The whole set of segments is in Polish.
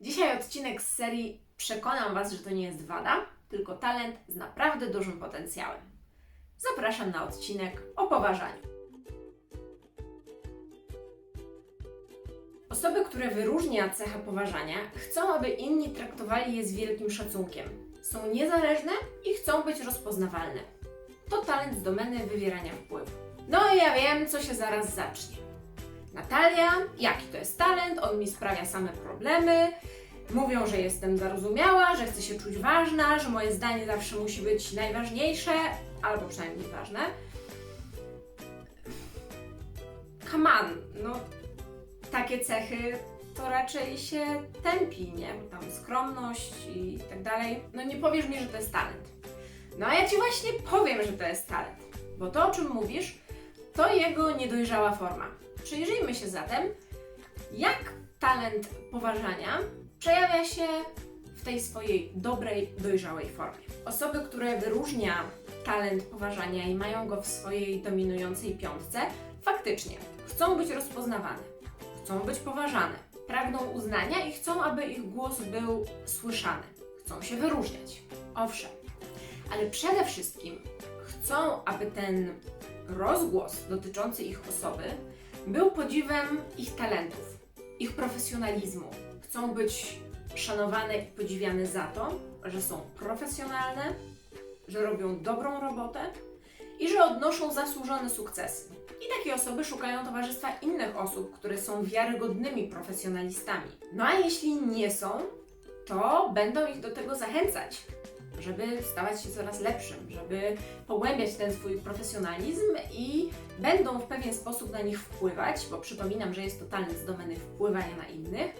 Dzisiaj odcinek z serii Przekonam Was, że to nie jest wada, tylko talent z naprawdę dużym potencjałem. Zapraszam na odcinek o poważaniu. Osoby, które wyróżnia cecha poważania, chcą, aby inni traktowali je z wielkim szacunkiem. Są niezależne i chcą być rozpoznawalne. To talent z domeny wywierania wpływu. No i ja wiem, co się zaraz zacznie. Natalia, jaki to jest talent, on mi sprawia same problemy. Mówią, że jestem zarozumiała, że chcę się czuć ważna, że moje zdanie zawsze musi być najważniejsze, albo przynajmniej ważne. Come on, no takie cechy to raczej się tępi, nie? Tam skromność i tak dalej. No nie powiesz mi, że to jest talent. No a ja Ci właśnie powiem, że to jest talent. Bo to, o czym mówisz, to jego niedojrzała forma. Przyjrzyjmy się zatem, jak talent poważania przejawia się w tej swojej dobrej, dojrzałej formie. Osoby, które wyróżnia talent poważania i mają go w swojej dominującej piątce, faktycznie chcą być rozpoznawane, chcą być poważane, pragną uznania i chcą, aby ich głos był słyszany, chcą się wyróżniać. Owszem, ale przede wszystkim chcą, aby ten rozgłos dotyczący ich osoby był podziwem ich talentów, ich profesjonalizmu. Chcą być szanowane i podziwiane za to, że są profesjonalne, że robią dobrą robotę i że odnoszą zasłużone sukcesy. I takie osoby szukają towarzystwa innych osób, które są wiarygodnymi profesjonalistami. No a jeśli nie są, to będą ich do tego zachęcać, żeby stawać się coraz lepszym, żeby pogłębiać ten swój profesjonalizm i będą w pewien sposób na nich wpływać, bo przypominam, że jest to talent z domeny wpływania na innych,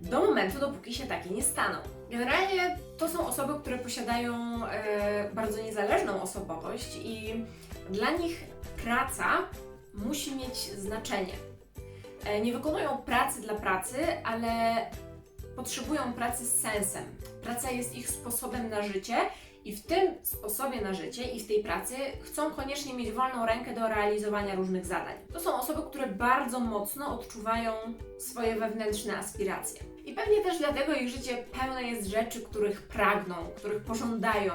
do momentu, dopóki się takie nie staną. Generalnie to są osoby, które posiadają e, bardzo niezależną osobowość i dla nich praca musi mieć znaczenie. E, nie wykonują pracy dla pracy, ale potrzebują pracy z sensem. Praca jest ich sposobem na życie i w tym sposobie na życie i w tej pracy chcą koniecznie mieć wolną rękę do realizowania różnych zadań. To są osoby, które bardzo mocno odczuwają swoje wewnętrzne aspiracje. I pewnie też dlatego ich życie pełne jest rzeczy, których pragną, których pożądają,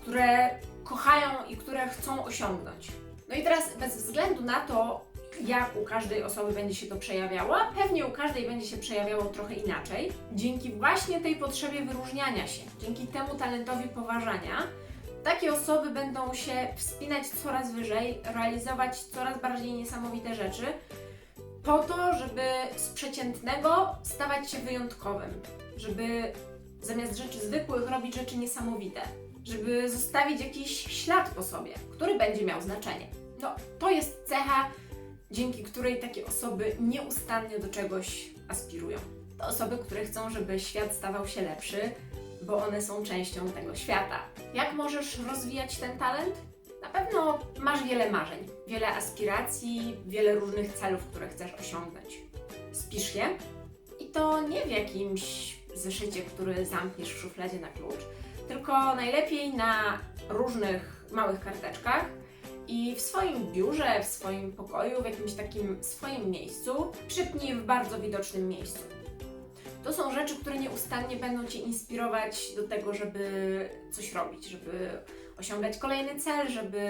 które kochają i które chcą osiągnąć. No i teraz bez względu na to, jak u każdej osoby będzie się to przejawiało, pewnie u każdej będzie się przejawiało trochę inaczej. Dzięki właśnie tej potrzebie wyróżniania się, dzięki temu talentowi poważania, takie osoby będą się wspinać coraz wyżej, realizować coraz bardziej niesamowite rzeczy, po to, żeby z przeciętnego stawać się wyjątkowym, żeby zamiast rzeczy zwykłych robić rzeczy niesamowite, żeby zostawić jakiś ślad po sobie, który będzie miał znaczenie. No, to jest cecha, dzięki której takie osoby nieustannie do czegoś aspirują. To osoby, które chcą, żeby świat stawał się lepszy, bo one są częścią tego świata. Jak możesz rozwijać ten talent? Na pewno masz wiele marzeń, wiele aspiracji, wiele różnych celów, które chcesz osiągnąć. Spisz je i to nie w jakimś zeszycie, który zamkniesz w szufladzie na klucz, tylko najlepiej na różnych małych karteczkach i w swoim biurze, w swoim pokoju, w jakimś takim swoim miejscu, przypnij w bardzo widocznym miejscu. To są rzeczy, które nieustannie będą Cię inspirować do tego, żeby coś robić, żeby osiągać kolejny cel, żeby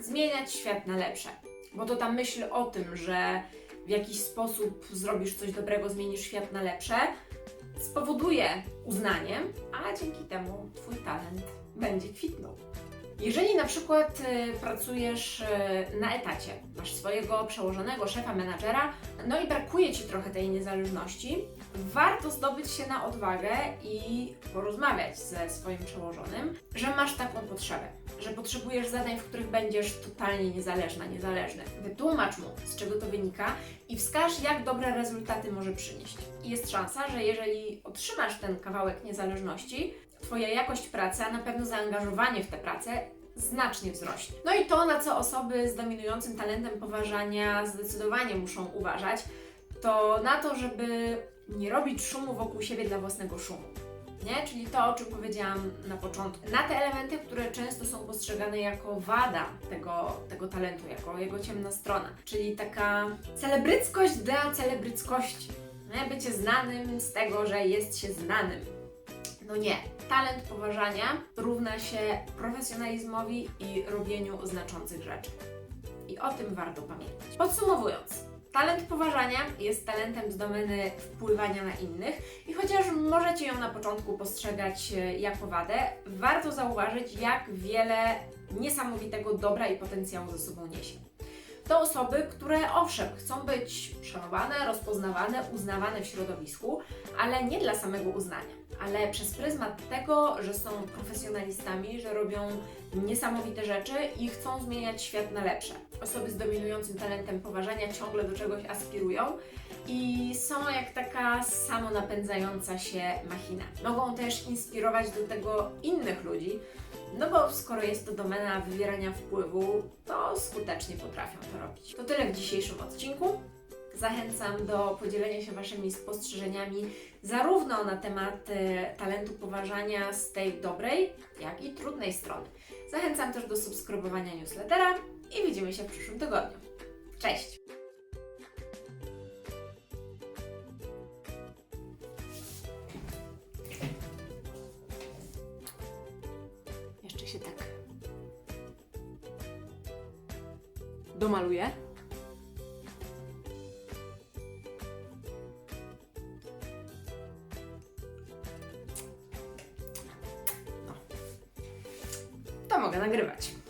zmieniać świat na lepsze. Bo to ta myśl o tym, że w jakiś sposób zrobisz coś dobrego, zmienisz świat na lepsze, spowoduje uznanie, a dzięki temu Twój talent będzie kwitnął. Jeżeli na przykład y, pracujesz y, na etacie, masz swojego przełożonego szefa, menadżera, no i brakuje Ci trochę tej niezależności, warto zdobyć się na odwagę i porozmawiać ze swoim przełożonym, że masz taką potrzebę, że potrzebujesz zadań, w których będziesz totalnie niezależna, niezależny. Wytłumacz mu, z czego to wynika i wskaż, jak dobre rezultaty może przynieść. Jest szansa, że jeżeli otrzymasz ten kawałek niezależności, Twoja jakość pracy, a na pewno zaangażowanie w tę pracę znacznie wzrośnie. No i to, na co osoby z dominującym talentem poważania zdecydowanie muszą uważać, to na to, żeby nie robić szumu wokół siebie dla własnego szumu. Nie? Czyli to, o czym powiedziałam na początku. Na te elementy, które często są postrzegane jako wada tego, tego talentu, jako jego ciemna strona. Czyli taka celebryckość dla celebryckości. Nie? Bycie znanym z tego, że jest się znanym. No nie. Talent poważania równa się profesjonalizmowi i robieniu znaczących rzeczy. I o tym warto pamiętać. Podsumowując, talent poważania jest talentem z domeny wpływania na innych i chociaż możecie ją na początku postrzegać e, jako wadę, warto zauważyć, jak wiele niesamowitego dobra i potencjału ze sobą niesie. To osoby, które owszem, chcą być szanowane, rozpoznawane, uznawane w środowisku, ale nie dla samego uznania, ale przez pryzmat tego, że są profesjonalistami, że robią niesamowite rzeczy i chcą zmieniać świat na lepsze. Osoby z dominującym talentem poważania ciągle do czegoś aspirują i są jak taka samonapędzająca się machina. Mogą też inspirować do tego innych ludzi, no bo skoro jest to domena wywierania wpływu, to skutecznie potrafią to robić. To tyle w dzisiejszym odcinku. Zachęcam do podzielenia się Waszymi spostrzeżeniami zarówno na temat e, talentu poważania z tej dobrej, jak i trudnej strony. Zachęcam też do subskrybowania newslettera i widzimy się w przyszłym tygodniu. Cześć! Się tak domaluję. To mogę nagrywać.